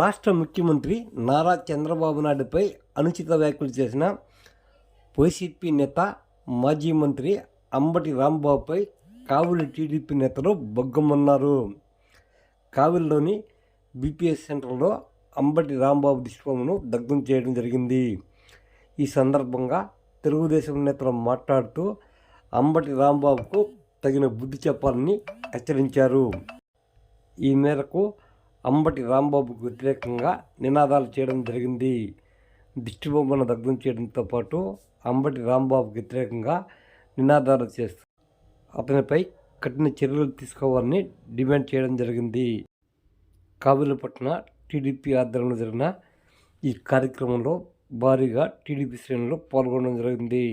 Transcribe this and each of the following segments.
రాష్ట్ర ముఖ్యమంత్రి నారా చంద్రబాబు నాయుడుపై అనుచిత వ్యాఖ్యలు చేసిన వైసీపీ నేత మాజీ మంత్రి అంబటి రాంబాబుపై కావులి టీడీపీ నేతలు బొగ్గమన్నారు. కావిలిలోని బీపీఎస్ సెంటర్లో అంబటి రాంబాబు దిష్టిబొమ్మను దగ్ధం చేయడం జరిగింది. ఈ సందర్భంగా తెలుగుదేశం నేతలు మాట్లాడుతూ అంబటి రాంబాబుకు తగిన బుద్ధి చెప్పాలని హెచ్చరించారు. ఈ మేరకు అంబటి రాంబాబుకు వ్యతిరేకంగా నినాదాలు చేయడం జరిగింది. దిష్టిబొమ్మను దగ్ధం చేయడంతో పాటు అంబటి రాంబాబుకు వ్యతిరేకంగా నినాదాలు చేస్తూ అతనిపై కఠిన చర్యలు తీసుకోవాలని డిమాండ్ చేయడం జరిగింది. కావిలపట్న టీడీపీ ఆధ్వర్యంలో జరిగిన ఈ కార్యక్రమంలో భారీగా టీడీపీ శ్రేణులు పాల్గొనడం జరిగింది.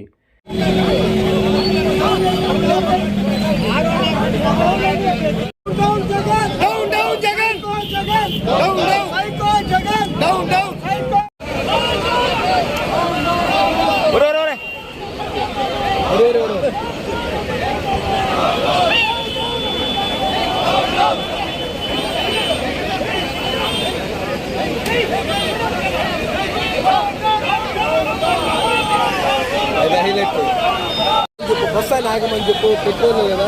బస్ ఆయన ఆగమని చెప్పు పెట్రోల్ కదా.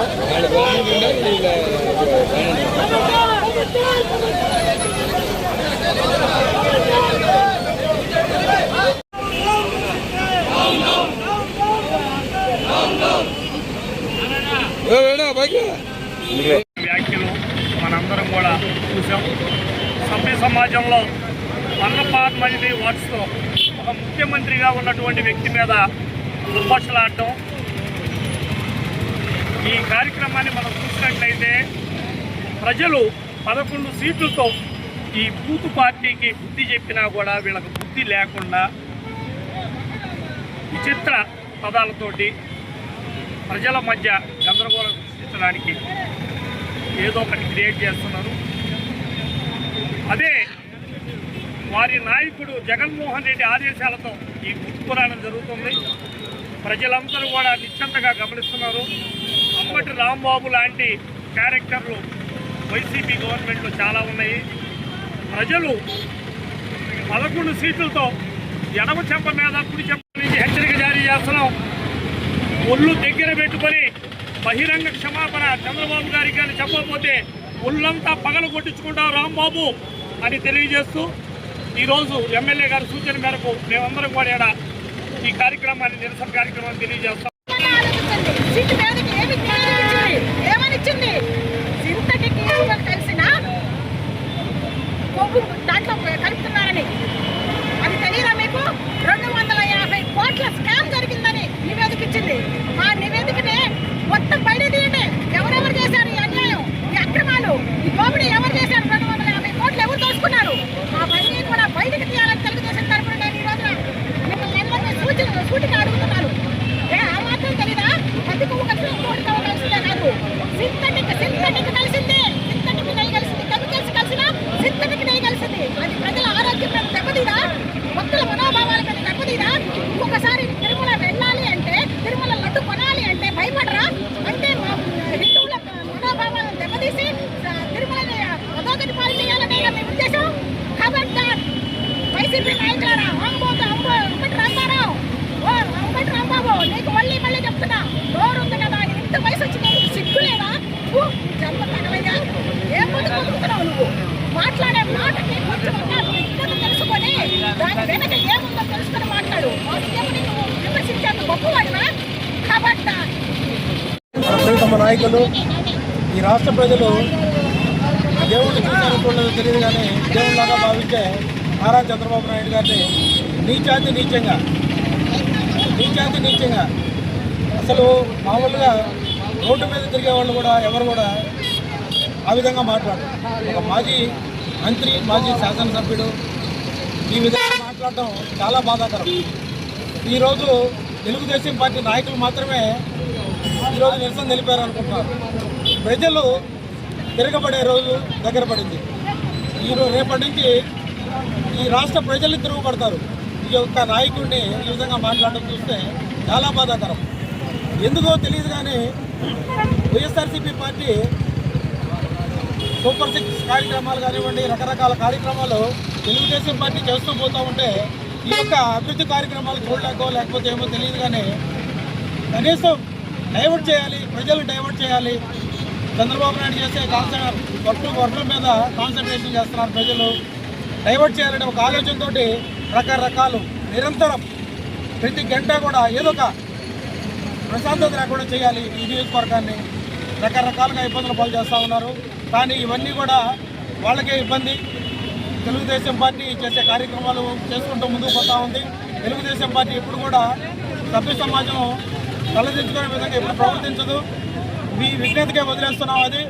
వ్యాఖ్యలు మనందరం కూడా చూసాం. సభ్య సమాజంలో మన్నపాత్మది వాట్స్తో ఒక ముఖ్యమంత్రిగా ఉన్నటువంటి వ్యక్తి మీద విమర్శలాడటం ఈ కార్యక్రమాన్ని మనం చూసినట్లయితే ప్రజలు పదకొండు సీట్లతో ఈ బూత్ పార్టీకి బుద్ధి చెప్పినా కూడా వీళ్ళకు బుద్ధి లేకుండా విచిత్ర పదాలతోటి ప్రజల మధ్య గందరగోళం సృష్టించడానికి ఏదో ఒకటి క్రియేట్ చేస్తున్నారు. అదే వారి నాయకుడు జగన్మోహన్ రెడ్డి ఆదేశాలతో ఈ పురాణం జరుగుతుంది. ప్రజలందరూ కూడా నిశ్చంతగా గమనిస్తున్నారు. అప్పటి రాంబాబు లాంటి క్యారెక్టర్లు వైసీపీ గవర్నమెంట్లో చాలా ఉన్నాయి. ప్రజలు పదకొండు సీట్లతో ఎడమ చెంప మీద కుడి చెంప నుంచి హెచ్చరిక జారీ చేస్తున్నాం. ఒళ్ళు దగ్గర పెట్టుకొని బహిరంగ క్షమాపణ చంద్రబాబు గారికి కానీ చెప్పకపోతే ఒళ్ళంతా పగలు కొట్టించుకుంటాం రాంబాబు అని తెలియజేస్తూ ఈరోజు ఎమ్మెల్యే గారి సూచన మేరకు మేమందరం కూడా ఈ కార్యక్రమాన్ని నిరసన కార్యక్రమాన్ని తెలియజేస్తాం. ఇచ్చింది ఏమని ఇచ్చింది? కుటుంబ నాయకులు ఈ రాష్ట్ర ప్రజలు దేవుడిని చూసారో తెలియదు కానీ దేవుడిలాగా భావించే నారా చంద్రబాబు నాయుడు గారిని నీచాతి నీచంగా నీచాతి నీచంగా. అసలు మామూలుగా రోడ్డు మీద తిరిగే వాళ్ళు కూడా ఎవరు కూడా ఆ విధంగా మాట్లాడరు. ఒక మాజీ మంత్రి మాజీ శాసనసభ్యుడు ఈ విధంగా మాట్లాడటం చాలా బాధాకరం. ఈరోజు తెలుగుదేశం పార్టీ నాయకులు మాత్రమే ఈరోజు నిరసన తెలిపారు అనుకుంటున్నారు. ప్రజలు తిరగబడే రోజు దగ్గర పడింది. ఈరోజు రేపటి నుంచి ఈ రాష్ట్ర ప్రజలు తిరుగుపడతారు ఈ యొక్క నాయకుడిని ఈ విధంగా మాట్లాడడం చూస్తే చాలా బాధాకరం. ఎందుకో తెలియదు కానీ వైఎస్ఆర్సీపీ పార్టీ సూపర్ సిక్స్ కార్యక్రమాలు కానివ్వండి రకరకాల కార్యక్రమాలు తెలుగుదేశం పార్టీ చేస్తూ పోతూ ఉంటే ఈ యొక్క అభివృద్ధి కార్యక్రమాలు చూడలేకో లేకపోతే ఏమో తెలియదు కానీ కనీసం డైవర్ట్ చేయాలి ప్రజలు డైవర్ట్ చేయాలి. చంద్రబాబు నాయుడు చేసే కాన్సెప్ట్ వర్క్ వర్కుల మీద కాన్సన్ట్రేషన్ చేస్తున్నారు ప్రజలు. డైవర్ట్ చేయాలనే ఒక ఆలోచనతోటి రకరకాలు నిరంతరం ప్రతి గంట కూడా ఏదో ఒక ప్రశాంతత లేకుండా చేయాలి ఈ నియోజకవర్గాన్ని. రకరకాలుగా ఇబ్బందులు పాలు చేస్తూ ఉన్నారు. కానీ ఇవన్నీ కూడా వాళ్ళకే ఇబ్బంది. తెలుగుదేశం పార్టీ చేసే కార్యక్రమాలు చేసుకుంటూ ముందుకు పోతూ ఉంది. తెలుగుదేశం పార్టీ ఇప్పుడు కూడా సభ్య సమాజం తలదించుకునే విధంగా ఎప్పుడు ప్రవర్తించదు. మీ విజ్ఞతకే వదిలేస్తున్నాం అది.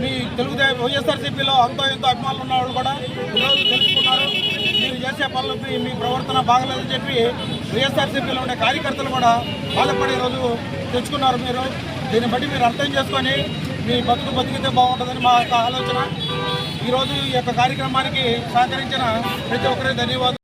మీ తెలుగుదేశం వైఎస్ఆర్సీపీలో అంతో ఎంతో అభిమానులు ఉన్న వాళ్ళు కూడా ఈరోజు తెలుసుకున్నారు. మీరు చేసే పనులకి మీ ప్రవర్తన బాగలేదని చెప్పి వైఎస్ఆర్సీపీలో ఉండే కార్యకర్తలు కూడా బాధపడే రోజు తెచ్చుకున్నారు మీరు. దీన్ని బట్టి మీరు అర్థం చేసుకొని మీ బతుకు బతికితే బాగుంటుందని మా యొక్క ఆలోచన. ఈరోజు ఈ యొక్క కార్యక్రమానికి సహకరించిన ప్రతి ఒక్కరికి ధన్యవాదాలు.